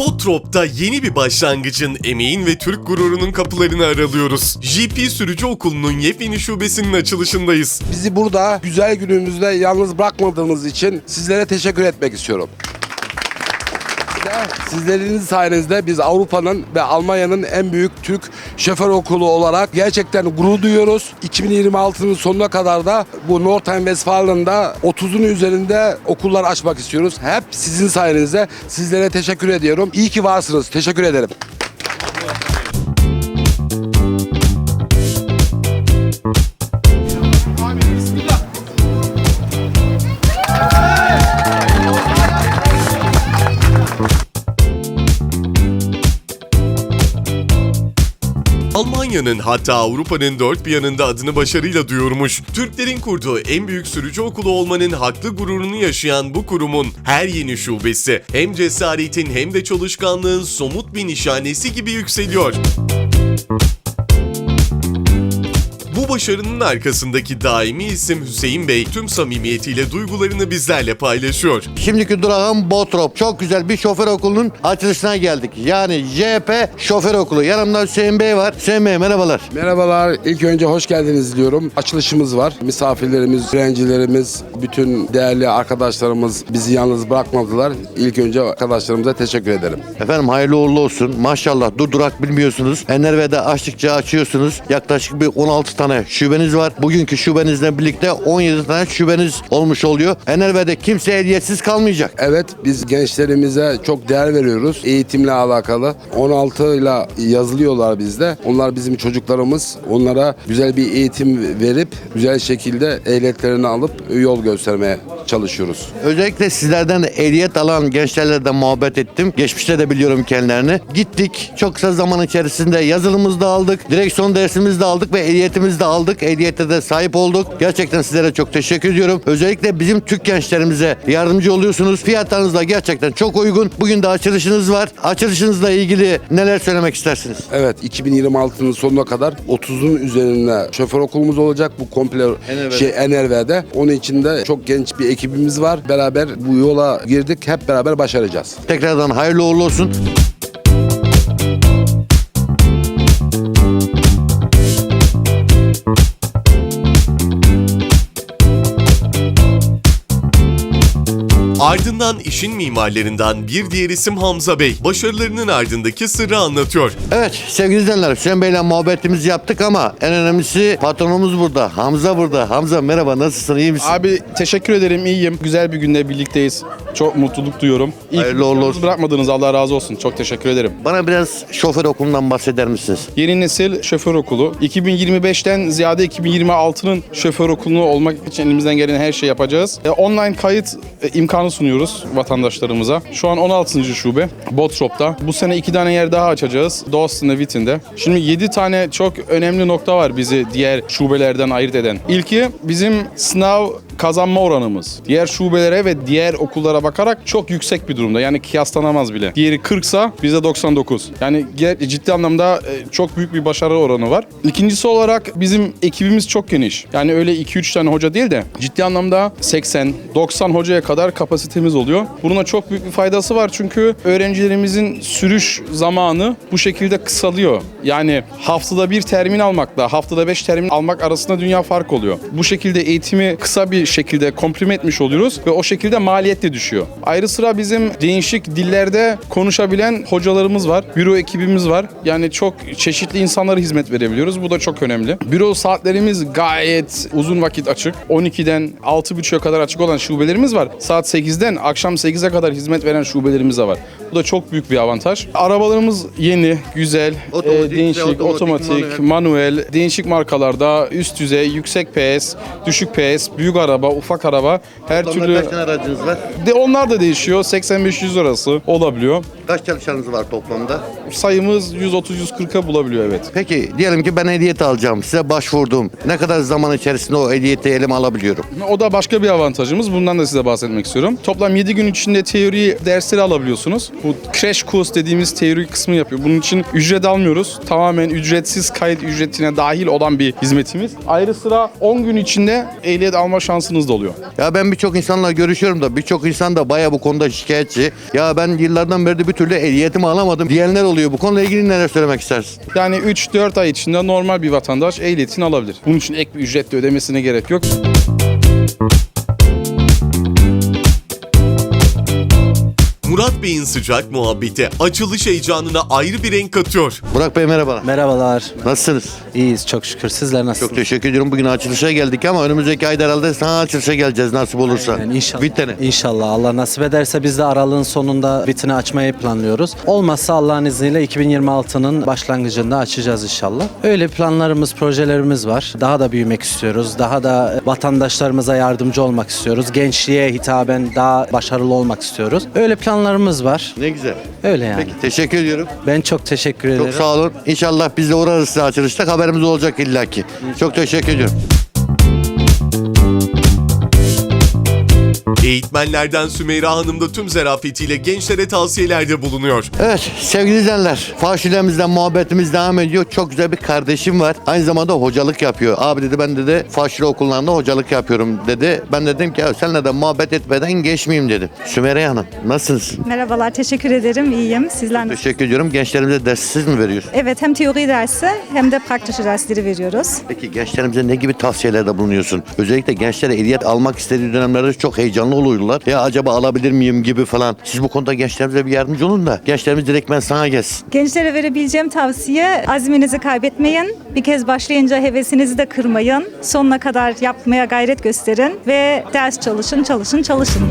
Botrop'ta yeni bir başlangıcın emeğin ve Türk gururunun kapılarını aralıyoruz. JP Sürücü Okulu'nun yepyeni şubesinin açılışındayız. Bizi burada güzel günümüzde yalnız bırakmadığınız için sizlere teşekkür etmek istiyorum. Sizlerin sayenizde biz Avrupa'nın ve Almanya'nın en büyük Türk şoför okulu olarak gerçekten gurur duyuyoruz. 2026'nın sonuna kadar da bu Nordrhein-Westfalen'da 30'un üzerinde okullar açmak istiyoruz. Hep sizin sayenizde sizlere teşekkür ediyorum. İyi ki varsınız. Teşekkür ederim. Almanya'nın hatta Avrupa'nın dört bir yanında adını başarıyla duyurmuş. Türklerin kurduğu en büyük sürücü okulu olmanın haklı gururunu yaşayan bu kurumun her yeni şubesi hem cesaretin hem de çalışkanlığın somut bir nişanesi gibi yükseliyor. Başarının arkasındaki daimi isim Hüseyin Bey tüm samimiyetiyle duygularını bizlerle paylaşıyor. Şimdiki durağım Botrop. Çok güzel bir şoför okulunun açılışına geldik. Yani JP Şoför Okulu. Yanımda Hüseyin Bey var. Hüseyin Bey merhabalar. Merhabalar. İlk önce hoş geldiniz diyorum. Açılışımız var. Misafirlerimiz, öğrencilerimiz, bütün değerli arkadaşlarımız bizi yalnız bırakmadılar. İlk önce arkadaşlarımıza teşekkür ederim. Efendim hayırlı uğurlu olsun. Maşallah durdurak bilmiyorsunuz. Enerve'de açtıkça açıyorsunuz. Yaklaşık bir 16 tane şubeniz var. Bugünkü şubenizle birlikte 17 tane şubeniz olmuş oluyor. Enerve'de kimse hediyetsiz kalmayacak. Evet biz gençlerimize çok değer veriyoruz. Eğitimle alakalı. 16 ile yazılıyorlar bizde. Onlar bizim çocuklarımız. Onlara güzel bir eğitim verip güzel şekilde ehliyetlerini alıp yol göstermeye çalışıyoruz. Özellikle sizlerden ehliyet alan gençlerle de muhabbet ettim. Geçmişte de biliyorum kendilerini. Gittik. Çok kısa zaman içerisinde yazılımımızı da aldık. Direksiyon dersimizi de aldık ve ehliyetimizi de aldık. Ehliyete de sahip olduk. Gerçekten sizlere çok teşekkür ediyorum. Özellikle bizim Türk gençlerimize yardımcı oluyorsunuz. Fiyatlarınız da gerçekten çok uygun. Bugün de açılışınız var. Açılışınızla ilgili neler söylemek istersiniz? Evet 2026'nın sonuna kadar 30'un üzerinde şoför okulumuz olacak. Bu komple Enerve'de. şey Enerve'de. Onun için de çok genç bir ekibimiz var. Beraber bu yola girdik. Hep beraber başaracağız. Tekrardan hayırlı uğurlu olsun. Ardından işin mimarlarından bir diğer isim Hamza Bey. Başarılarının ardındaki sırrı anlatıyor. Evet sevgili izleyenler Hüseyin Bey'le muhabbetimizi yaptık ama en önemlisi patronumuz burada. Hamza burada. Hamza merhaba nasılsın iyi misin? Abi teşekkür ederim iyiyim. Güzel bir günde birlikteyiz. Çok mutluluk duyuyorum. İyi Hayırlı olsun. bırakmadınız Allah razı olsun. Çok teşekkür ederim. Bana biraz şoför okulundan bahseder misiniz? Yeni nesil şoför okulu. 2025'ten ziyade 2026'nın şoför okulu olmak için elimizden gelen her şeyi yapacağız. E, online kayıt e, imkanı sunuyoruz vatandaşlarımıza. Şu an 16. şube Botrop'ta. Bu sene iki tane yer daha açacağız. Dawson'da, Witten'de. Şimdi 7 tane çok önemli nokta var bizi diğer şubelerden ayırt eden. İlki bizim sınav kazanma oranımız. Diğer şubelere ve diğer okullara bakarak çok yüksek bir durumda. Yani kıyaslanamaz bile. Diğeri 40 sa bizde 99. Yani ciddi anlamda e, çok büyük bir başarı oranı var. İkincisi olarak bizim ekibimiz çok geniş. Yani öyle 2-3 tane hoca değil de ciddi anlamda 80-90 hocaya kadar kapasitemiz oluyor. Bunun çok büyük bir faydası var çünkü öğrencilerimizin sürüş zamanı bu şekilde kısalıyor. Yani haftada bir termin almakla haftada 5 termin almak arasında dünya fark oluyor. Bu şekilde eğitimi kısa bir şekilde komprime etmiş oluyoruz ve o şekilde maliyet de düşüyor. Ayrı sıra bizim değişik dillerde konuşabilen hocalarımız var. Büro ekibimiz var. Yani çok çeşitli insanlara hizmet verebiliyoruz. Bu da çok önemli. Büro saatlerimiz gayet uzun vakit açık. 12'den 6.30'a kadar açık olan şubelerimiz var. Saat 8'den akşam 8'e kadar hizmet veren şubelerimiz de var. Bu da çok büyük bir avantaj. Arabalarımız yeni, güzel, Otomatik, e, değişik, otomatik, otomatik, manuel. manuel, değişik markalarda üst düzey, yüksek PS, düşük PS, büyük araba, ufak araba her Toplamda türlü kaç tane aracınız var? de onlar da değişiyor. 85-100 arası olabiliyor. Kaç çalışanınız var toplamda? Sayımız 130-140'a bulabiliyor evet. Peki diyelim ki ben ehliyet alacağım. Size başvurdum. Ne kadar zaman içerisinde o ehliyeti elime alabiliyorum? O da başka bir avantajımız. Bundan da size bahsetmek istiyorum. Toplam 7 gün içinde teori dersleri alabiliyorsunuz. Bu crash course dediğimiz teori kısmı yapıyor. Bunun için ücret almıyoruz. Tamamen ücretsiz kayıt ücretine dahil olan bir hizmetimiz. Ayrı sıra 10 gün içinde ehliyet alma şansı şansınız da oluyor. Ya ben birçok insanla görüşüyorum da birçok insan da baya bu konuda şikayetçi. Ya ben yıllardan beri de bir türlü ehliyetimi alamadım diyenler oluyor. Bu konuyla ilgili neler söylemek istersin? Yani 3-4 ay içinde normal bir vatandaş ehliyetini alabilir. Bunun için ek bir ücret de ödemesine gerek yok. Murat Bey'in sıcak muhabbeti açılış heyecanına ayrı bir renk katıyor. Burak Bey merhabalar. Merhabalar. Nasılsınız? İyiyiz çok şükür. Sizler nasılsınız? Çok teşekkür ediyorum. Bugün açılışa geldik ama önümüzdeki ayda herhalde sana açılışa geleceğiz nasip olursa. Yani inşallah. Bitene. İnşallah Allah nasip ederse biz de aralığın sonunda bitini açmayı planlıyoruz. Olmazsa Allah'ın izniyle 2026'nın başlangıcında açacağız inşallah. Öyle planlarımız, projelerimiz var. Daha da büyümek istiyoruz. Daha da vatandaşlarımıza yardımcı olmak istiyoruz. Gençliğe hitaben daha başarılı olmak istiyoruz. Öyle planlarımız var. Ne güzel. Öyle yani. Peki teşekkür ediyorum. Ben çok teşekkür ederim. Çok sağ olun. İnşallah biz de uğrarız size açılışta. Haberimiz olacak illaki. Çok teşekkür ediyorum. Eğitmenlerden Sümeyra Hanım da tüm zarafetiyle gençlere tavsiyelerde bulunuyor. Evet sevgili izleyenler faşilemizden muhabbetimiz devam ediyor. Çok güzel bir kardeşim var. Aynı zamanda hocalık yapıyor. Abi dedi ben dedi faşile okullarında hocalık yapıyorum dedi. Ben dedim ki ya seninle de muhabbet etmeden geçmeyeyim dedim. Sümeyra Hanım nasılsınız? Merhabalar, teşekkür ederim. İyiyim. Sizler nasılsınız? Teşekkür ediyorum. Gençlerimize ders siz mi veriyorsunuz? Evet, hem teori dersi hem de praktik dersleri veriyoruz. Peki gençlerimize ne gibi tavsiyelerde bulunuyorsun? Özellikle gençlere ehliyet almak istediği dönemlerde çok heyecanlı oluyorlar. Ya acaba alabilir miyim gibi falan. Siz bu konuda gençlerimize bir yardımcı olun da gençlerimiz direktmen sana gelsin. Gençlere verebileceğim tavsiye azminizi kaybetmeyin. Bir kez başlayınca hevesinizi de kırmayın. Sonuna kadar yapmaya gayret gösterin ve ders çalışın, çalışın, çalışın.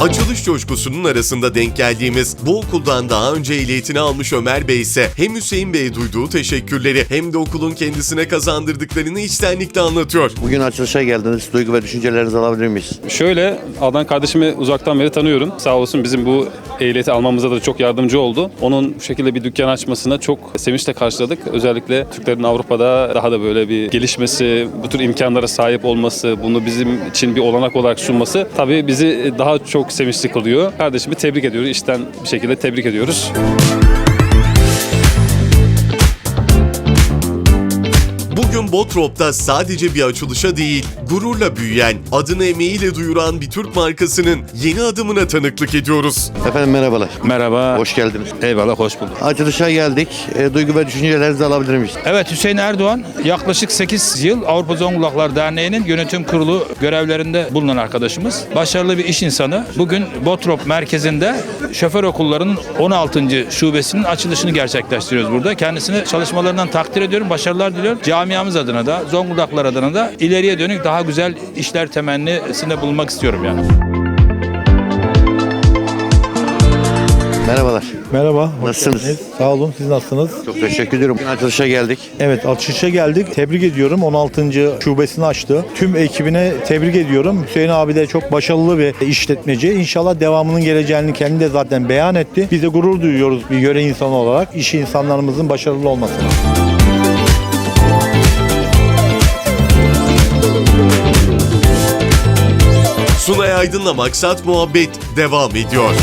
Açılış coşkusunun arasında denk geldiğimiz bu okuldan daha önce ehliyetini almış Ömer Bey ise hem Hüseyin Bey'e duyduğu teşekkürleri hem de okulun kendisine kazandırdıklarını içtenlikle anlatıyor. Bugün açılışa geldiniz. Duygu ve düşüncelerinizi alabilir miyiz? Şöyle Adnan kardeşimi uzaktan beri tanıyorum. Sağ olsun bizim bu ehliyeti almamıza da çok yardımcı oldu. Onun bu şekilde bir dükkan açmasına çok sevinçle karşıladık. Özellikle Türklerin Avrupa'da daha da böyle bir gelişmesi, bu tür imkanlara sahip olması, bunu bizim için bir olanak olarak sunması tabii bizi daha çok sevinçli kılıyor. Kardeşimi tebrik ediyoruz. İşten bir şekilde tebrik ediyoruz. Bugün Botrop'ta sadece bir açılışa değil, gururla büyüyen, adını emeğiyle duyuran bir Türk markasının yeni adımına tanıklık ediyoruz. Efendim merhabalar. Merhaba. Hoş geldiniz. Eyvallah hoş bulduk. Açılışa geldik. E, duygu ve düşüncelerinizi alabilir miyiz? Evet Hüseyin Erdoğan yaklaşık 8 yıl Avrupa Zonguldaklar Derneği'nin yönetim kurulu görevlerinde bulunan arkadaşımız. Başarılı bir iş insanı. Bugün Botrop merkezinde şoför okullarının 16. şubesinin açılışını gerçekleştiriyoruz burada. Kendisine çalışmalarından takdir ediyorum. Başarılar diliyorum. Camiamız adına da Zonguldaklar adına da ileriye dönük daha güzel işler temennisinde bulunmak istiyorum yani. Merhabalar. Merhaba. hoş Nasılsınız? geldiniz. Sağ olun. Siz nasılsınız? Çok teşekkür ediyorum. Bugün açılışa geldik. Evet açılışa geldik. Tebrik ediyorum. 16. şubesini açtı. Tüm ekibine tebrik ediyorum. Hüseyin abi de çok başarılı bir işletmeci. İnşallah devamının geleceğini kendi de zaten beyan etti. Biz de gurur duyuyoruz bir yöre insanı olarak. iş insanlarımızın başarılı olmasına. Sunay Aydın'la Maksat Muhabbet devam ediyor.